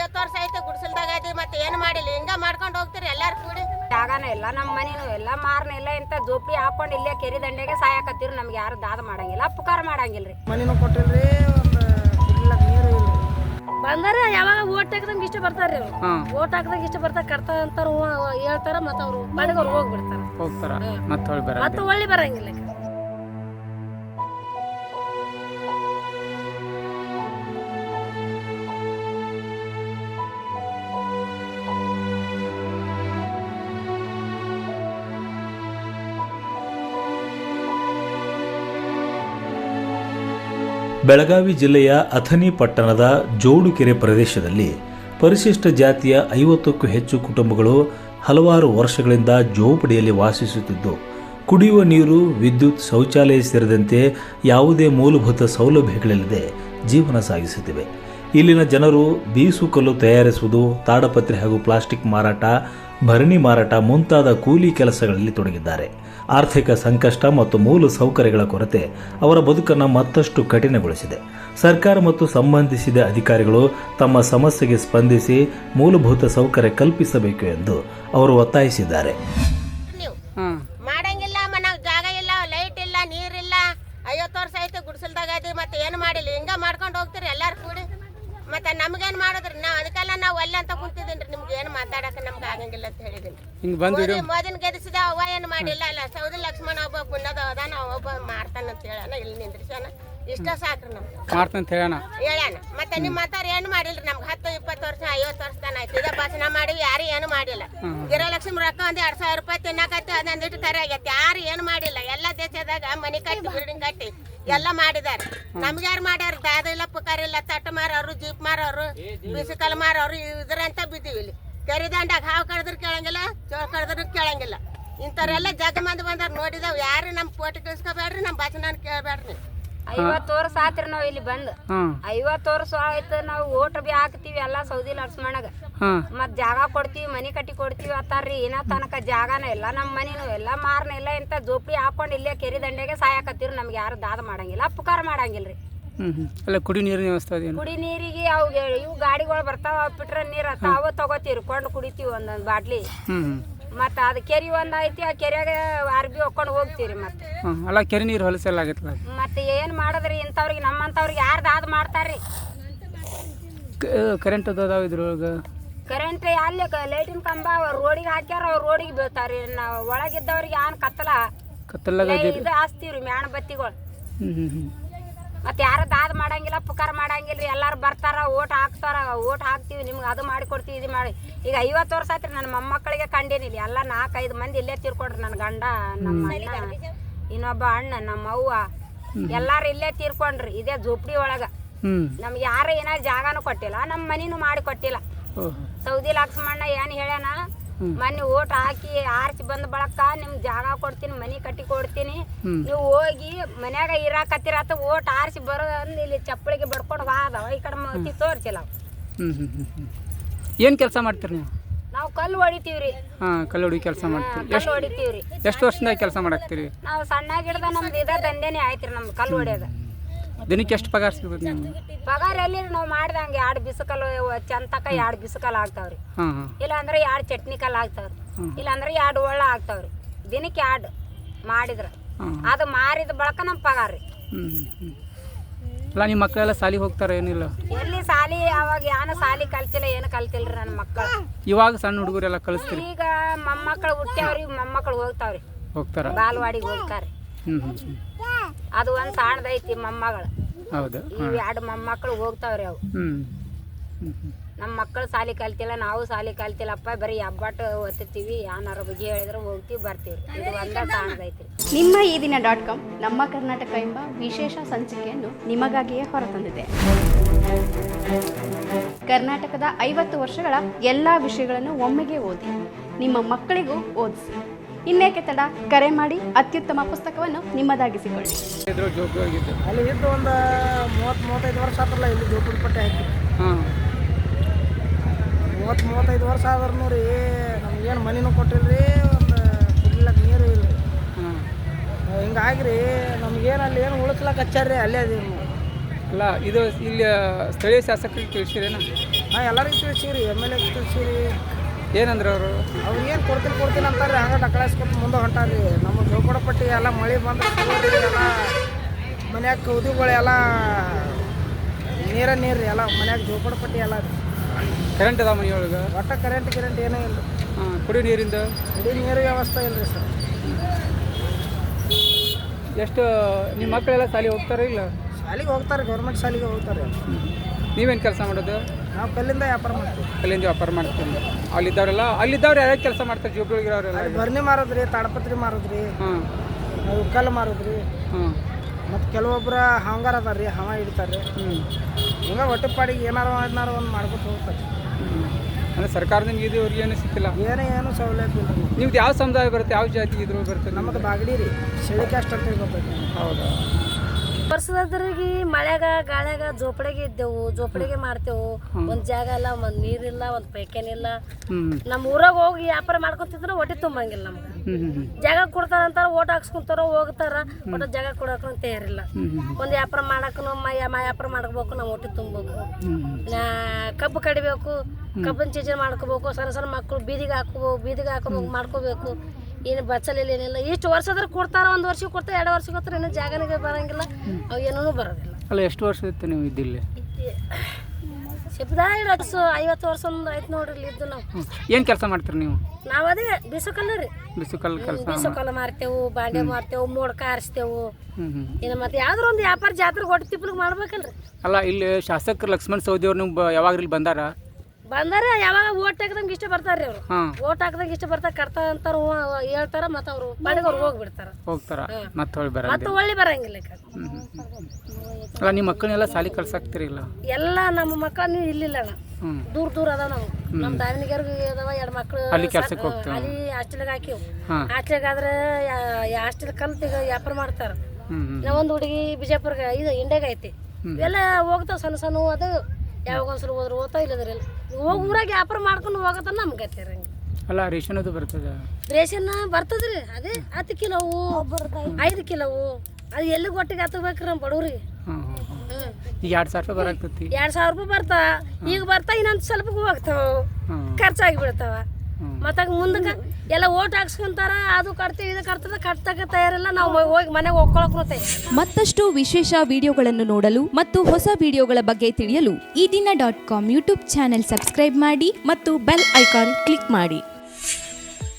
ಐವತ್ತು ವರ್ಷ ಆಯ್ತು ಗುಡಿಸಲ್ದಾಗ ಐತಿ ಮತ್ತೆ ಏನು ಮಾಡಿಲ್ಲ ಹಿಂಗ ಮಾಡ್ಕೊಂಡು ಹೋಗ್ತೀರಿ ಎಲ್ಲಾರು ಕೂಡಿ? ಜಾಗನ ಇಲ್ಲ ನಮ್ಮ ಮನೇನು ಎಲ್ಲ ಮಾರ್ನ ಇಲ್ಲ ಇಂಥ ಜೋಪಿ ಹಾಕೊಂಡು ಇಲ್ಲೇ ಕೆರೆ ದಂಡೆಗೆ ಸಾಯಕತ್ತೀರಿ ನಮ್ಗೆ ಯಾರು ದಾದ ಮಾಡಂಗಿಲ್ಲ ಉಪಕಾರ ಮಾಡಂಗಿಲ್ರಿ. ಮನೇನು ಕೊಟ್ಟಿಲ್ರಿ ನೀರು ಇಲ್ಲ. ಬಂದರೆ ಯಾವಾಗ ಓಟ್ ಹಾಕ್ದಂಗೆ ಇಷ್ಟ ಬರ್ತಾರ್ರಿ ಅವ್ರು. ಓಟ್ ಹಾಕ್ದಂಗೆ ಇಷ್ಟ ಬರ್ತಾರ ಕರ್ತ ಅಂತಾರ ಹೇಳ್ತಾರ ಮತ್ತ ಅವ್ರು ಪಾಡಿಗೆ ಅವ್ರು ಹೋಗ್ಬಿಡ್ತಾರ. ಹೋಗ್ತಾರ ಮತ್ತೆ ಹೊಳ್ಳಿ ಬರ ಮತ್ತೆ ಒಳ್ಳೆ ಬರಂಗಿಲ್ಲ ಬೆಳಗಾವಿ ಜಿಲ್ಲೆಯ ಅಥನಿ ಪಟ್ಟಣದ ಜೋಡುಕೆರೆ ಪ್ರದೇಶದಲ್ಲಿ ಪರಿಶಿಷ್ಟ ಜಾತಿಯ ಐವತ್ತಕ್ಕೂ ಹೆಚ್ಚು ಕುಟುಂಬಗಳು ಹಲವಾರು ವರ್ಷಗಳಿಂದ ಜೋಪಡಿಯಲ್ಲಿ ವಾಸಿಸುತ್ತಿದ್ದು, ಕುಡಿಯುವ ನೀರು, ವಿದ್ಯುತ್ ಶೌಚಾಲಯ ಸೇರಿದಂತೆ ಯಾವುದೇ ಮೂಲಭೂತ ಸೌಲಭ್ಯಗಳಿಲ್ಲದೆ ಜೀವನ ಸಾಗಿಸುತ್ತಿವೆ. ಇಲ್ಲಿನ ಜನರು ಬೀಸುಕಲ್ಲು ತಯಾರಿಸುವುದು, ತಾಡಪತ್ರೆ ಹಾಗೂ ಪ್ಲಾಸ್ಟಿಕ್ ಮಾರಾಟ ಭರಣಿ ಮಾರಾಟ ಮುಂತಾದ ಕೂಲಿ ಕೆಲಸಗಳಲ್ಲಿ ತೊಡಗಿದ್ದಾರೆ. ಆರ್ಥಿಕ ಸಂಕಷ್ಟ ಮತ್ತು ಮೂಲ ಸೌಕರ್ಯಗಳ ಕೊರತೆ ಅವರ ಬದುಕನ್ನು ಮತ್ತಷ್ಟು ಕಠಿಣಗೊಳಿಸಿದೆ. ಸರ್ಕಾರ ಮತ್ತು ಸಂಬಂಧಿಸಿದ ಅಧಿಕಾರಿಗಳು ತಮ್ಮ ಸಮಸ್ಯೆಗೆ ಸ್ಪಂದಿಸಿ ಮೂಲಭೂತ ಸೌಕರ್ಯ ಕಲ್ಪಿಸಬೇಕು ಎಂದು ಅವರು ಒತ್ತಾಯಿಸಿದ್ದಾರೆ ನೀವು ಹಾಂ ಮಾಡಂಗಿಲ್ಲ ನಾವು ಜಾಗ ಇಲ್ಲ ಲೈಟ್ ಇಲ್ಲ ನೀರಿಲ್ಲ ಐವತ್ತು ವರ್ಷ ಆಯ್ತು ಗುಡಿಸಲ್ದಾಗ ಅದೀವಿ ಮತ್ತೆ ಏನು ಮಾಡಿಲ್ಲ ಹಿಂಗ ಮಾಡ್ಕೊಂಡು ಹೋಗ್ತೀರಿ ಎಲ್ಲಾರು ಕೂಡಿ ಮತ್ತೆ ನಮ್ಗೇನ್ ಮಾಡಿದ್ರಿ? ನಾವು ಅದಕ್ಕೆಲ್ಲ ನಾವು ಅಲ್ಲ ಅಂತ ಕುಂತಿದ್ದೀನಿ ನಿಮ್ಗೆ ಏನು ಮಾತಾಡಕ ನಮ್ಗೆ ಆಗಂಗಿಲ್ಲ ಅಂತ ಹೇಳಿದೀನಿ. ಮೋದಿನ ಗೆದಿಸಿದ ಅವ್ವ ಏನು ಮಾಡಿಲ್ಲ? ಅಲ್ಲ ಸೌದಿ ಲಕ್ಷ್ಮಣ ಒಬ್ಬ ಪುಣ್ಯದ ಅದಾನ ಒಬ್ಬ ಮಾಡ್ತಾನಂತ ಹೇಳಣ. ಇಲ್ಲಿ ನಿಂದ್ರಿಸೋಣ. ಇಷ್ಟ ಸಾಕ್ರಿ ನಮ್ಗೆ. ಮಾಡ್ತಂತ ಹೇಳೋಣ? ಹೇಳ್ಯಾನ ಮತ್ತೆ ನಿಮ್ಮ ಮಾತಾರ ಏನು ಮಾಡಿಲ್ರಿ? ನಮ್ಗೆ ಹತ್ತು ಇಪ್ಪತ್ತು ವರ್ಷ ಐವತ್ತು ವರ್ಷ ತನ ಆಯ್ತು. ಇದೇ ಭಾಷಣ ಮಾಡಿ ಯಾರು ಏನು ಮಾಡಿಲ್ಲ. ಗಿರಲಕ್ಷ್ಮಿ ರೊಕ್ಕ ಒಂದು ಎರಡ್ ಸಾವಿರ ರೂಪಾಯಿ ತಿನ್ನಕತ್ತಿ ಅದೊಂದಿಟ್ಟು ಕರೆ ಆಗೈತಿ. ಯಾರು ಏನು ಮಾಡಿಲ್ಲ. ಎಲ್ಲ ದೇಶದಾಗ ಮನೆ ಕಟ್ಟಿ ಬಿಲ್ಡಿಂಗ್ ಕಟ್ಟಿ ಎಲ್ಲ ಮಾಡಿದಾರೆ. ನಮ್ಗೆ ಯಾರು ಮಾಡ್ಯಾರ? ದಾದ ಇಲ್ಲ ಇಲ್ಲ ತಟ್ಟು ಮಾರೋರು ಜೀಪ್ ಮಾರೋರು ಬಿಸಿಕಲ್ ಮಾರೋರು. ಇದ್ರಂತ ಬಿದ್ದೀವಿ ಇಲ್ಲಿ. ಕೆರೆ ದಂಡಾಗ ಹಾವು ಕಡದ್ರು ಕೇಳಂಗಿಲ್ಲ ಚೋಳ ಕಳೆದ್ರು ಕೇಳಂಗಿಲ್ಲ. ಇಂಥವ್ರೆಲ್ಲ ಜಗ ಮಂದಿ ಬಂದಾರ ನೋಡಿದವ್. ಯಾರು ನಮ್ಮ ಪೋಟಿ ಕಳ್ಸ್ಕೊಬೇಡ್ರಿ ನಮ್ಮ ಭಾಷಣ ಕೇಳಬೇಡ್ರಿ. ಐವತ್ತು ವರ್ಷ ಆತ್ರಿ ನಾವು ಇಲ್ಲಿ ಬಂದ್. ಐವತ್ತು ವರ್ಷ ಆಯ್ತು ನಾವು ಓಟ್ ಬಿ ಹಾಕ್ತಿವಿ ಎಲ್ಲ ಸೌದಿ ಲಕ್ಷ್ಮಣಗ ಹಾಂ. ಮತ್ ಜಾಗ ಕೊಡ್ತೀವಿ ಮನಿ ಕಟ್ಟಿ ಕೊಡ್ತೀವಿ ಅತ್ತಾರ್ರಿ ಏನ ತನಕ ಜಾಗನ ಇಲ್ಲ ನಮ್ಮ ಮನೇನು ಎಲ್ಲ ಮಾರ್ನ ಇಲ್ಲ ಇಂತ ಜೋಪಡಿ ಹಾಕೊಂಡ್ ಇಲ್ಲೇ ಕೆರಿ ದಂಡೆಗೆ ಸಾಯಕತ್ತೀರಿ ನಮ್ಗೆ ಯಾರು ದಾದ ಮಾಡಂಗಿಲ್ಲ ಉಪಕಾರ ಮಾಡಂಗಿಲ್ರಿ. ಹ್ಞೂ ಹ್ಞೂ ಅಲ್ಲ ಕುಡಿ ನೀರಿನ ವ್ಯವಸ್ಥೆ ಅದೇನು? ಕುಡಿ ನೀರಿಗೆ ಅವು ಇವು ಗಾಡಿಗಳು ಬರ್ತಾವ ಅವ್ ಬಿಟ್ರೆ ನೀರು ಅತ್ತ ಅವ ತಗೋತೀವಿ ಕೊಂಡು ಕುಡಿತೀವಿ ಒಂದೊಂದು ಬಾಟ್ಲಿ. ಹ್ಞೂ ಹ್ಞೂ ಮತ್ತು ಅದು ಕೆರೆ ಒಂದು ಐತಿ ಆ ಕೆರೆಯಾಗ ಅರ್ಬಿ ಹೊಕ್ಕೊಂಡು ಹೋಗ್ತೀರಿ ಮತ್ತೆ. ಹಾಂ ಅಲ್ಲ ಕೆರೆ ನೀರು ಹೊಲಸೆಲ್ಲ ಆಗೈತಲ್ಲ ಮತ್ತೆ ಏನು ಮಾಡಿದ್ರಿ ಇಂಥವ್ರಿಗೆ ನಮ್ಮಂಥವ್ರಿಗೆ ಯಾರ್ದು ಅದು ಮಾಡ್ತಾರ್ರಿ. ಕರೆಂಟ್ ಅದಾವ ಇದ್ರೊಳಗೆ? ಕರೆಂಟ್ ಅಲ್ಲಿ ಲೈಟಿನ ಕಂಬ ರೋಡಿಗೆ ಹಾಕ್ಯಾರ ಅವ್ರು ರೋಡಿಗೆ ಬೀಳ್ತಾರ್ರಿ. ನಾವು ಒಳಗಿದ್ದವ್ರಿಗೆ ಏನು ಕತ್ತಲ. ಕತ್ತಲ ಇದು ಹಾಸ್ತೀವ್ರಿ ಮ್ಯಾಣ ಬತ್ತಿಗಳು. ಹ್ಞೂ ಹ್ಞೂ ಹ್ಞೂ ಮತ್ತೆ ಯಾರು ದಾದ ಮಾಡಂಗಿಲ್ಲ ಪುಕಾರ ಮಾಡಂಗಿಲ್ರಿ ಎಲ್ಲಾರು ಬರ್ತಾರ ಓಟ್ ಹಾಕ್ತಾರ ಓಟ್ ಹಾಕ್ತೀವಿ ನಿಮ್ಗೆ ಅದು ಮಾಡಿ ಕೊಡ್ತೀವಿ ಇದು ಮಾಡಿ. ಈಗ ಐವತ್ತು ವರ್ಷ ಆಯ್ತು ನನ್ನ ಮೊಮ್ಮಕ್ಕಳಿಗೆ ಕಂಡೇನಿಲ್ಲ ಎಲ್ಲ ನಾಲ್ಕೈದು ಮಂದಿ ಇಲ್ಲೇ ತೀರ್ಕೊಂಡ್ರಿ ನನ್ನ ಗಂಡ ನಮ್ಮ ಇನ್ನೊಬ್ಬ ಅಣ್ಣ ನಮ್ಮ ಅವ್ವ. ಎಲ್ಲಾರು ಇಲ್ಲೇ ತೀರ್ಕೊಂಡ್ರಿ ಇದೇ ಜೋಪಡಿ ಒಳಗ. ನಮ್ಗೆ ಯಾರು ಏನಾದ್ರು ಜಾಗನೂ ಕೊಟ್ಟಿಲ್ಲ ನಮ್ಮ ಮನಿನೂ ಮಾಡಿ ಕೊಟ್ಟಿಲ್ಲ. ಸೌದಿ ಲಕ್ಷ್ಮಣ್ಣ ಏನು ಹೇಳ್ಯಾನ ಮೊನ್ನೆ ಓಟ್ ಹಾಕಿ ಆರ್ಸಿ ಬಂದ ಬಳಕ ನಿಮ್ ಜಾಗ ಕೊಡ್ತೀನಿ ಮನಿ ಕಟ್ಟಿ ಕೊಡ್ತೀನಿ. ನೀವು ಹೋಗಿ ಮನ್ಯಾಗ ಇರಾಕತ್ತಿರತ್ತ ಓಟ್ ಆರ್ಸಿ ಬರೋ ಇಲ್ಲಿ ಚಪ್ಪಳಿಗೆ ಬಡ್ಕೊಂಡು ಹೋದವ ಈ ಕಡೆ ಮತ್ತಿ ತೋರ್ಸಿಲ್ಲ ಏನು ಕೆಲಸ ಮಾಡ್ತೀರಿ ನೀವು? ನಾವು ಕಲ್ಲು ಹೊಡಿತೀವ್ರಿ. ಹಾಂ ಹೊಡಿ ಕೆಲಸ ಮಾಡ್ತೀವಿ ಕಲ್ಲು ಹೊಡಿತೀವ್ರಿ. ಎಷ್ಟು ವರ್ಷದಿಂದ ಕೆಲಸ ಮಾಡಾಕ್ತೀರಿ? ನಾವು ಸಣ್ಣ ಗಿಡದ ನಮ್ದು ಇದ ದಂಧೆನೇ ಆಯ್ತ್ರಿ ನಮ್ದು ಕಲ್ಲು ಹೊಡ್ಯೋದ ದಿನಕ್ಕೆ ಎಷ್ಟು ಪಗಾರ ಸಿಗ್ಬೋದು ನೀವು? ಪಗಾರ ಎಲ್ಲಿ ನಾವು ಮಾಡ್ದಂಗೆ ಎರಡು ಬಿಸಿಕಲ್ಲು ಚಂತಕ ಎರಡು ಬಿಸಕಲ್ ಆಗ್ತಾವ್ರಿ. ಹಾಂ ಹಾಂ. ಇಲ್ಲ ಅಂದ್ರೆ ಎರಡು ಚಟ್ನಿ ಕಲ್ಲು ಆಗ್ತಾವ್ರಿ. ಇಲ್ಲ ಅಂದ್ರೆ ಎರಡು ಒಳ್ಳ ಆಗ್ತಾವ್ರಿ. ದಿನಕ್ಕೆ ಎರಡು ಮಾಡಿದ್ರ. ಅದು ಮಾರಿದ ಬಳಕ ನಮ್ಮ ಪಗಾರ ರೀ. ಹ್ಞೂ ಹ್ಞೂ ಅಲ್ಲ ನಿಮ್ಮ ಮಕ್ಕಳೆಲ್ಲ ಸಾಲಿ ಹೋಗ್ತಾರೆ ಏನಿಲ್ಲ? ಎಲ್ಲಿ ಸಾಲಿ ಅವಾಗ ಯಾನು ಸಾಲಿ ಕಲ್ತಿಲ್ಲ ಏನು ಕಲ್ತಿಲ್ರಿ ನನ್ನ ಮಕ್ಕಳು. ಇವಾಗ ಸಣ್ಣ ಹುಡುಗರೆಲ್ಲ ಕಳಿಸ್ತೀರಿ? ಈಗ ಮೊಮ್ಮಕ್ಕಳು ಹುಟ್ಟ್ಯಾವ್ರಿ ಮೊಮ್ಮಕ್ಕಳು ಹೋಗ್ತಾವ್ರಿ. ಹೋಗ್ತಾರ? ಬಾಲ್ವಾಡಿಗೆ ಹೋಗ್ತಾರೆ ಹ್ಞೂ ಹ್ಞೂ ಅದು ಒಂದು ಸಣ್ಣದೈತಿ ಮೊಮ್ಮಗಳು. ಹೌದು ಇವು ಎರಡು ಮೊಮ್ಮಕ್ಕಳು ಹೋಗ್ತಾವ್ರಿ ಅವು. ನಮ್ಮ ಮಕ್ಕಳು ಸಾಲಿ ಕಲ್ತಿಲ್ಲ ನಾವು ಸಾಲಿ ಕಲ್ತಿಲ್ಲಪ್ಪ ಬರೀ ಹಬ್ಬಟ್ಟು ಒತ್ತಿರ್ತೀವಿ ಯಾನಾರ ಬಗ್ಗೆ ಹೇಳಿದ್ರೆ ಹೋಗ್ತೀವಿ ಬರ್ತೀವಿ. ಇದು ಒಂದ ಸಣ್ಣದೈತಿ ನಿಮ್ಮ ಈ ದಿನ ಡಾಟ್ ಕಾಮ್ ನಮ್ಮ ಕರ್ನಾಟಕ ಎಂಬ ವಿಶೇಷ ಸಂಚಿಕೆಯನ್ನು ನಿಮಗಾಗಿಯೇ ಹೊರತಂದಿದೆ. ಕರ್ನಾಟಕದ ಐವತ್ತು ವರ್ಷಗಳ ಎಲ್ಲ ವಿಷಯಗಳನ್ನು ಒಮ್ಮೆಗೆ ಓದಿ ನಿಮ್ಮ ಮಕ್ಕಳಿಗೂ ಓದಿಸಿ. ಇನ್ನೇಕೆ ತಡ? ಕರೆ ಮಾಡಿ ಅತ್ಯುತ್ತಮ ಪುಸ್ತಕವನ್ನು ನಿಮ್ಮದಾಗಿಸಿಕೊಳ್ಳಿ. ಇದ್ರ ಅಲ್ಲಿ ಇದ್ದು ಒಂದು ಮೂವತ್ತು ಮೂವತ್ತೈದು ವರ್ಷ ಆತಲ್ಲ ಇಲ್ಲಿ ಜೋಪಡಿ ಪಟ್ಟೆ ಹಾಕಿ. ಹಾಂ. ಮೂವತ್ತು ಮೂವತ್ತೈದು ವರ್ಷ ಆದ್ರೂ ರೀ ನಮಗೇನು ಮನಿನೂ ಕೊಟ್ಟಿಲ್ರಿ ಒಂದು ಕುಡಿಲಕ್ ನೀರು ಇಲ್ಲ. ಹಾಂ. ಹಿಂಗಾಗಿ ನಮಗೇನು ಅಲ್ಲಿ ಏನು ಉಳಿಸ್ಲಕ್ಕ ಹಚ್ಚಾರ್ರಿ ಅಲ್ಲೇ ಅದೇ ಅಲ್ಲ ಇದು ಇಲ್ಲಿ ಸ್ಥಳೀಯ ಶಾಸಕರಿಗೆ ತಿಳಿಸಿರೇನ? ಹಾಂ ಎಲ್ಲರಿಗೂ ತಿಳಿಸಿರಿ ಎಂ ಎಲ್ ಎಗೆ ತಿಳಿಸಿವ್ರಿ ಏನಂದ್ರೆ ಅವರು? ಅವ್ರಿಗೇನು ಕೊಡ್ತೀನಿ ಕೊಡ್ತೀನಿ ಅಂತಾರೆ ಹಂಗೆ ಡಕಳಾಸ್ಕೊತ ಮುಂದೆ ಹೊಂಟಾರಿ. ನಮ್ಮ ಜೋಪಡಪಟ್ಟಿ ಎಲ್ಲ ಮಳೆ ಬಂದ್ರೆ ಎಲ್ಲ ಮನ್ಯಾಗ ಕೌದಿಗಳು ಎಲ್ಲ ನೀರ ನೀರು ಎಲ್ಲ ಮನ್ಯಾಗ ಜೋಪಡಪಟ್ಟಿ ಎಲ್ಲ ಕರೆಂಟ್ ಅದಾವ ಮನೆಯೊಳಗೆ ಒಟ್ಟ ಕರೆಂಟ್ ಕರೆಂಟ್ ಏನೂ ಇಲ್ಲ. ಹಾಂ ಕುಡಿಯೋ ನೀರಿಂದ? ಕುಡಿ ನೀರು ವ್ಯವಸ್ಥೆ ಇಲ್ಲ ರೀ ಸರ್. ಎಷ್ಟು ನಿಮ್ಮ ಮಕ್ಕಳೆಲ್ಲ ಶಾಲೆಗೆ ಹೋಗ್ತಾರೆ ಇಲ್ಲ? ಶಾಲೆಗೆ ಹೋಗ್ತಾರೆ ಗೌರ್ಮೆಂಟ್ ಶಾಲೆಗೆ ಹೋಗ್ತಾರೆ. ನೀವೇನು ಕೆಲಸ ಮಾಡೋದು? ನಾವು ಕಲ್ಲಿಂದ ವ್ಯಾಪಾರ ಮಾಡ್ತೀವಿ. ಅಲ್ಲಿಂದ ವ್ಯಾಪಾರ ಮಾಡ್ತೀನಿ ಅಲ್ಲಿದ್ದವರೆಲ್ಲ ಅಲ್ಲಿದ್ದವ್ರು ಯಾರ್ಯಾರು ಕೆಲಸ ಮಾಡ್ತಾರೆ? ಜೋಬಳಿಗಿರೋರೆಲ್ಲ ಅಲ್ಲಿ ಬರ್ನಿ ಮಾರೋದ್ರಿ ತಾಡಪತ್ರಿ ಮಾರೋದ್ರಿ ಹಾಂ. ಉಕ್ಕಲ್ ಮಾರೋದ್ರಿ ಹಾಂ. ಮತ್ತು ಕೆಲವೊಬ್ಬರ ಹಂಗಾರ ಅದಾರ ರೀ ಹವ ಹಿಡಿತಾರೆ ಹ್ಞೂ ಹಿಂಗೆ ಹೊಟ್ಟೆ ಪಾಡಿಗೆ ಏನಾರು ಏನಾರ ಒಂದು ಮಾಡ್ಕೊತ ಹೋಗ್ತಾರೆ. ಅಂದರೆ ಸರ್ಕಾರದಿಂದ ಇದುವರೆಗೆ ಏನು ಸಿಕ್ಕಿಲ್ಲ? ಏನೇ ಏನು ಸೌಲಭ್ಯ ಇಲ್ಲ ನಿಮ್ದು ಯಾವ ಸಮುದಾಯ ಬರುತ್ತೆ ಯಾವ ಜಾತಿ ಇದ್ರೂ ಬರುತ್ತೆ? ನಮ್ಮದು ಬಾಗಡಿ ರೀ ಶೆಳಿ ಕ್ಯಾಸ್ಟ್ ಅಂತ ಹೇಳಿ ಬರ್ತೈತಿ ಹೌದಾ? ವರ್ಷದ್ರಿಗೆ ಮಳೆಗ ಗಾಳ್ಯಾಗ ಜೋಪಡೆಗೆ ಇದ್ದೆವು ಜೋಪಡೆಗೆ ಮಾಡ್ತೇವು. ಒಂದ್ ಜಾಗ ಇಲ್ಲ ಒಂದ್ ನೀರಿಲ್ಲ ಒಂದ್ ಪೈಖಾನಿಲ್ಲ ಇಲ್ಲ. ನಮ್ಮ ಊರಾಗ ಹೋಗಿ ವ್ಯಾಪಾರ ಮಾಡ್ಕೊತಿದ್ರ ಹೊಟ್ಟೆ ತುಂಬಂಗಿಲ್ಲ ನಮ್ಗೆ. ಜಾಗ ಕೊಡ್ತಾರ ಅಂತಾರ ಓಟ್ ಹಾಕ್ಸ್ಕೊಂತಾರ ಹೋಗ್ತಾರ. ಒಟ್ಟ ಜಾಗ ಕೊಡಕ್ಕೂ ತಯಾರಿಲ್ಲ ಒಂದ್ ವ್ಯಾಪಾರ ಮಾಡಕ್ಕೂ ವ್ಯಾಪಾರ ಮಾಡ್ಕೋಬೇಕು ನಾವು ಹೊಟ್ಟೆ ತುಂಬಬೇಕು. ಕಬ್ಬು ಕಡಿಬೇಕು ಕಬ್ಬನ್ ಚೀಜನ್ ಮಾಡ್ಕೋಬೇಕು ಸಣ್ಣ ಸಣ್ಣ ಮಕ್ಕಳು ಬೀದಿಗೆ ಹಾಕೋಬೇಕು ಬೀದಿಗೆ ಹಾಕೋಬೇಕು ಮಾಡ್ಕೋಬೇಕು. ಏನು ಬಚ್ಚಲಿಲ್ಲ ಏನಿಲ್ಲ. ಇಷ್ಟು ವರ್ಷದ್ರೆ ಕೊಡ್ತಾರ ಒಂದು ವರ್ಷ ಕೊಡ್ತಾರೆ ಎರಡು ವರ್ಷ ಕೊಡ್ತಾರೆ ಇನ್ನೂ ಜಾಗನಿಗೆ ಬರಂಗಿಲ್ಲ. ಅವು ಏನೂ ಬರೋದಿಲ್ಲ. ಅಲ್ಲ ಎಷ್ಟು ವರ್ಷ ಇತ್ತು ನೀವು ಇದ್ದಿಲ್ಲ? ಶಿಬ್ದಾ ವರ್ಷ ಐವತ್ತು ವರ್ಷ ಒಂದು ಆಯ್ತು ನೋಡ್ರಿ ಇಲ್ಲಿ ಇದ್ದು ನಾವು. ಏನು ಕೆಲಸ ಮಾಡ್ತೀರಿ ನೀವು? ನಾವು ಅದೇ ಬಿಸುಕಲ್ಲ ರೀ. ಬಿಸುಕಲ್ಲ ಕೆಲಸ ಬಿಸುಕಲ್ಲ ಮಾರ್ತೇವು ಬಾಂಡೆ ಮಾರ್ತೇವು ಮೋಡ್ಕ ಆರಿಸ್ತೇವು ಏನು ಮತ್ತೆ ಯಾವ್ದಾರ ಒಂದು ವ್ಯಾಪಾರ ಜಾತ್ರೆ ಹೊಟ್ಟೆ ತಿಪ್ಪಲಿಗೆ ಮಾಡ್ಬೇಕಲ್ರಿ. ಅಲ್ಲ ಇಲ್ಲಿ ಶಾಸಕರು ಲಕ್ಷ್ಮಣ್ ಸೌದಿ ಅವ್ರು ನೀವು ಯಾವಾಗ ಇಲ್ಲಿ ಬಂದಾರ? ಬಂದಾರ ಯಾವಾಗ ಓಟ್ ಹಾಕ್ದಂಗೆ ಇಷ್ಟ ಬರ್ತಾರ್ರಿ ಅವ್ರು. ವೋಟ್ ಓಟ್ ಹಾಕ್ದಂಗೆ ಇಷ್ಟ ಬರ್ತಾರ ಕಟ್ತಾರ ಅಂತಾರ ಹ್ಞೂ ಹೇಳ್ತಾರ ಮತ್ತ ಅವ್ರು ಬಾಡಿಗೆ ಅವ್ರು ಹೋಗ್ಬಿಡ್ತಾರ ಹೋಗ್ತಾರ ಮತ್ತೆ ಹೊಳ್ಳಿ ಬರ ಮತ್ತೆ ಒಳ್ಳೆ ಬರಂಗಿಲ್ಲ ಈ ಕಡೆ. ಅಲ್ಲ ನಿಮ್ಮ ಮಕ್ಕಳನ್ನೆಲ್ಲ ಸಾಲಿ ಕಳ್ಸಾಕ್ತಿರಿಲ್ಲ? ಎಲ್ಲ ನಮ್ಮ ಮಕ್ಕಳ ನೀವು ಇಲ್ಲಿಲ್ಲ ಅಣ್ಣ. ಹ್ಞೂ ದೂರ ದೂರ ಅದಾವ ನಾವು. ನಮ್ಮ ದಾವಣಗೆರೆಗೆ ಅದಾವ ಎರಡು ಮಕ್ಕಳು ಅಲ್ಲಿ ಕೆಲ್ಸಕ್ಕೆ ಹೋಗ್ತಾವ? ಅಲ್ಲಿ ಹಾಸ್ಟೆಲ್ಗೆ ಹಾಕಿವು ಹಾಂ. ಹಾಸ್ಟೆಲ್ಗೆ ಆದ್ರೆ ಹಾಸ್ಟೆಲ್ ಕಲ್ತು ಈಗ ವ್ಯಾಪಾರ ಮಾಡ್ತಾರ. ಹ್ಞೂ ಹುಡುಗಿ ಬಿಜಾಪುರ್ಗೆ ಇದು ಇಂಡಿಯಾಗ ಐತಿ. ಇವೆಲ್ಲ ಹೋಗ್ತಾವ ಸಣ್ಣ ಸಣ್ಣ ಅದು. ಯಾವಾಗ ಒಂದ್ಸಲ ಹೋದ್ರೆ ಓದ್ತಾ ಇಲ್ಲದ್ರಿ ಹೋಗಿ ಊರಾಗ ವ್ಯಾಪಾರ ಮಾಡ್ಕೊಂಡು ಹೋಗತ್ತ ನಮ್ಗೆ ಹಂಗೆ. ಅಲ್ಲ ರೇಷನ್ ಅದು ಬರ್ತದೆ? ರೇಷನ್ ಬರ್ತದ್ರಿ ಅದೇ ಹತ್ತು ಕಿಲೋವು ಐದು ಕಿಲೋವು ಅದು ಎಲ್ಲಿ ಒಟ್ಟಿಗೆ ಹತ್ತಬೇಕ್ರಿ ನಮ್ಮ ಬಡವ್ರಿಗೆ. ಈಗ ಎರಡು ಸಾವಿರ ರೂಪಾಯಿ ಬರಾಕ್ತತಿ ಎರಡು ಸಾವಿರ ರೂಪಾಯಿ ಬರ್ತಾ ಈಗ ಬರ್ತಾ ಇನ್ನೊಂದು ಸ್ವಲ್ಪ ಹೋಗ್ತಾವ. ಖರ್ಚಾಗಿ ಬಿಡ್ತಾವ. ಮತ್ತ ಮತ್ತಾಗ ಮುಂದಕ್ಕೆ ಎಲ್ಲ ಓಟ್ ಹಾಕ್ಸ್ಕೊಂತಾರ, ಅದು ಕಟ್ತೀವಿ, ಇದು ಕಟ್ತದ ಕಟ್ತಕ್ಕೆ ತಯಾರಿಲ್ಲ. ನಾವು ಹೋಗಿ ಮನೆಗೆ ಹೋಗ್ಕೊಳಕ್ ಮತ್ತಷ್ಟು ವಿಶೇಷ ವಿಡಿಯೋಗಳನ್ನು ನೋಡಲು ಮತ್ತು ಹೊಸ ವಿಡಿಯೋಗಳ ಬಗ್ಗೆ ತಿಳಿಯಲು ಈ ದಿನ dot com YouTube channel subscribe ಮಾಡಿ ಮತ್ತು ಬೆಲ್ ಐಕಾನ್ ಕ್ಲಿಕ್ ಮಾಡಿ.